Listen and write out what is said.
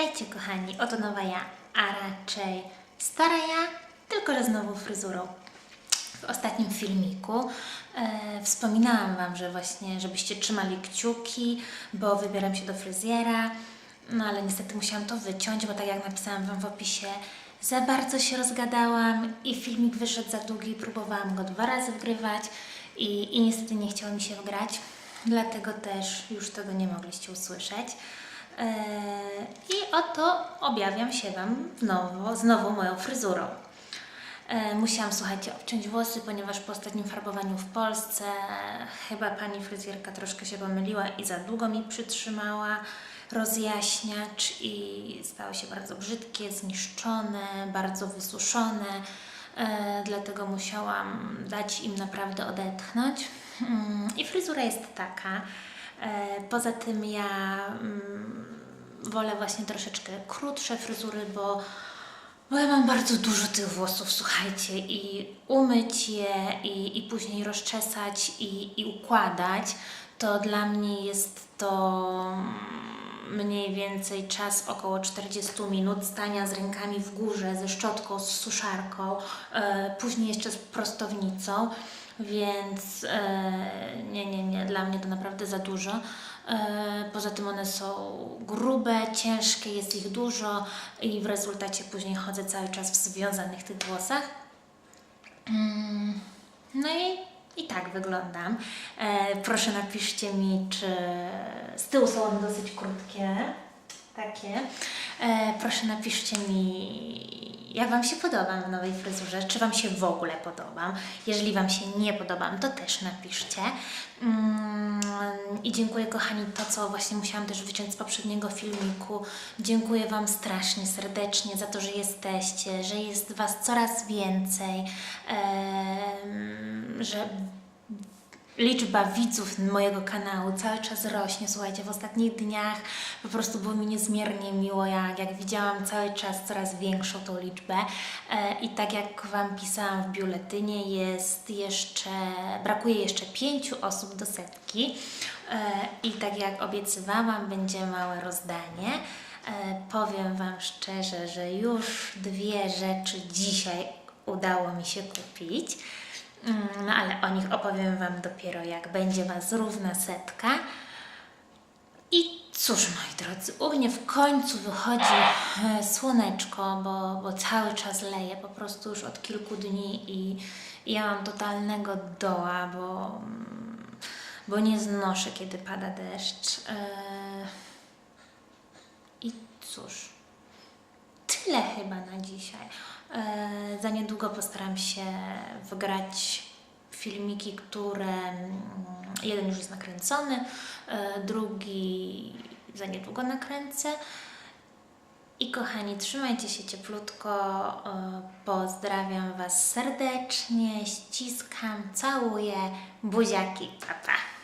Witajcie kochani, oto nowa ja, a raczej stara ja, tylko że znowu fryzurą. W ostatnim filmiku e, wspominałam Wam, że właśnie, żebyście trzymali kciuki, bo wybieram się do fryzjera, no ale niestety musiałam to wyciąć, bo tak jak napisałam Wam w opisie, za bardzo się rozgadałam i filmik wyszedł za długi, próbowałam go dwa razy wgrywać i, i niestety nie chciało mi się wgrać, dlatego też już tego nie mogliście usłyszeć. Eee, I oto objawiam się Wam znowu, znowu moją fryzurą. E, Musiałam, słuchajcie, obciąć włosy, ponieważ po ostatnim farbowaniu w Polsce chyba pani fryzjerka troszkę się pomyliła i za długo mi przytrzymała rozjaśniacz i stało się bardzo brzydkie, zniszczone, bardzo wysuszone. E, dlatego musiałam dać im naprawdę odetchnąć. Mm, I fryzura jest taka. Poza tym ja mm, wolę właśnie troszeczkę krótsze fryzury, bo bo ja mam bardzo dużo tych włosów, słuchajcie, i umyć je, i, i później rozczesać, i, i układać, to dla mnie jest to mniej więcej czas około 40 minut stania z rękami w górze, ze szczotką, z suszarką, e, później jeszcze z prostownicą, więc e, dla mnie to naprawdę za dużo. E, Poza tym one są grube, ciężkie, jest ich dużo i w rezultacie później chodzę cały czas w związanych tych włosach. Mm, No i, i tak wyglądam. E, proszę napiszcie mi, czy z tyłu są one dosyć krótkie, takie. E, proszę napiszcie mi, jak Wam się podobam w nowej fryzurze, czy Wam się w ogóle podobam. Jeżeli Wam się nie podobam, to też napiszcie. Mm, I dziękuję kochani, to co właśnie musiałam też wyciąć z poprzedniego filmiku. Dziękuję Wam strasznie serdecznie za to, że jesteście, że jest Was coraz więcej, em, że liczba widzów mojego kanału cały czas rośnie. Słuchajcie, w ostatnich dniach po prostu było mi niezmiernie miło, jak, jak widziałam cały czas coraz większą tą liczbę. E, I tak jak Wam pisałam w biuletynie, jest jeszcze, brakuje jeszcze pięciu osób do setki. E, I tak jak obiecywałam, będzie małe rozdanie. E, powiem Wam szczerze, że już dwie rzeczy dzisiaj udało mi się kupić. Mm, No ale o nich opowiem Wam dopiero jak będzie Was równa setka. I cóż, moi drodzy, u mnie w końcu wychodzi e, słoneczko, bo, bo cały czas leje po prostu już od kilku dni i, ja mam totalnego doła, bo, mm, bo nie znoszę, kiedy pada deszcz. E, I cóż, tyle chyba na dzisiaj. E, za niedługo postaram się wygrać filmiki, które mm, jeden już jest nakręcony, e, drugi za niedługo nakręcę. I kochani, trzymajcie się cieplutko. e, Pozdrawiam Was serdecznie, ściskam, całuję, buziaki, pa pa.